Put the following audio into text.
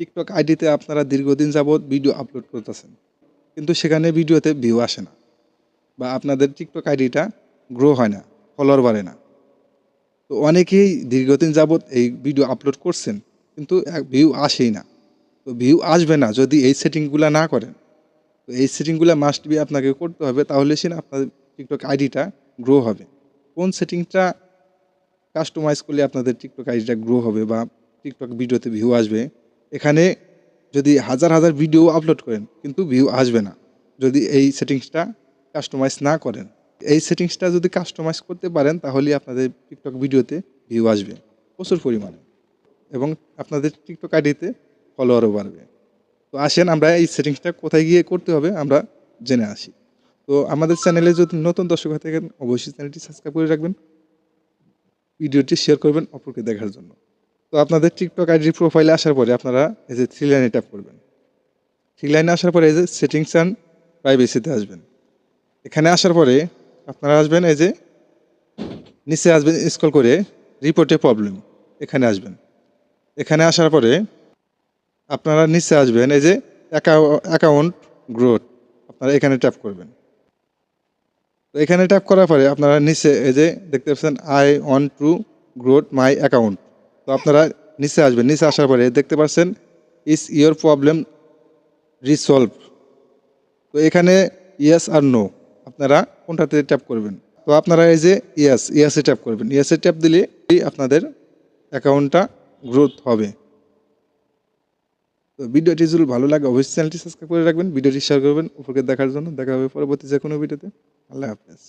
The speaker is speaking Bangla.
টিকটক আইডিতে আপনারা দীর্ঘদিন যাবৎ ভিডিও আপলোড করতেছেন। কিন্তু সেখানে ভিডিওতে ভিউ আসে না। বা আপনাদের টিকটক আইডিটা গ্রো হয় না ফলোয়ার বাড়ে না। তো অনেকেই দীর্ঘদিন যাবৎ এই ভিডিও আপলোড করছেন, কিন্তু ভিউ আসেই না। তো ভিউ আসবে না যদি এই সেটিংগুলো না করেন। তো এই সেটিংগুলো মাস্ট বি আপনাকে করতে হবে, তাহলে সে আপনাদের টিকটক আইডিটা গ্রো হবে। কোন সেটিংটা কাস্টমাইজ করলে আপনাদের টিকটক আইডিটা গ্রো হবে বা টিকটক ভিডিওতে ভিউ আসবে এখানে যদি হাজার হাজার ভিডিও আপলোড করেন, কিন্তু ভিউ আসবে না। যদি এই সেটিংসটা কাস্টমাইজ না করেন। এই সেটিংসটা যদি কাস্টমাইজ করতে পারেন, তাহলে আপনাদের টিকটক ভিডিওতে ভিউ আসবে প্রচুর পরিমাণে। এবং আপনাদের টিকটক আইডিতে ফলোয়ারও বাড়বে। তো আসেন, আমরা এই সেটিংসটা কোথায় গিয়ে করতে হবে, আমরা জেনে আসি। তো আমাদের চ্যানেলে যদি নতুন দর্শক হয়ে থাকেন, অবশ্যই চ্যানেলটি সাবস্ক্রাইব করে রাখবেন। ভিডিওটি শেয়ার করবেন অপরকে দেখার জন্য। তো আপনাদের টিকটক আইডি প্রোফাইলে আসার পরে আপনারা এই যে থ্রি লাইনে ট্যাপ করবেন। থ্রি লাইনে আসার পরে এই যে সেটিংস অ্যান্ড প্রাইভেসিতে আসবেন। এখানে আসার পরে আপনারা আসবেন এই যে নিচে আসবেন স্কল করে রিপোর্টে প্রবলেম এখানে আসবেন। এখানে আসার পরে আপনারা নিচে আসবেন এই যে অ্যাকাউন্ট গ্রোথ আপনারা এখানে ট্যাপ করবেন। তো এখানে ট্যাপ করার পরে আপনারা নিচে এই যে দেখতে পাচ্ছেন I one two growth my account আপনারা নিচে আসবেন। নিচে আসার পরে দেখতে পাচ্ছেন ইস ইয়োর প্রবলেম রিসলভ তো এখানে ইয়েস আর নো আপনারা কোনটাতে ট্যাপ করবেন? তো আপনারা এই যে ইয়েস ইয়েসে ট্যাপ করবেন। ইয়েসে ট্যাপ দিলে আপনাদের অ্যাকাউন্টটা গ্রোথ হবে। তো ভিডিওটি যদি ভালো লাগে, অবশ্যই চ্যানেলটি সাবস্ক্রাইব করে রাখবেন। ভিডিওটি শেয়ার করবেন। উপরকে দেখার জন্য দেখা হবে পরবর্তী যে কোনো ভিডিওতে। আল্লাহ হাফেজ।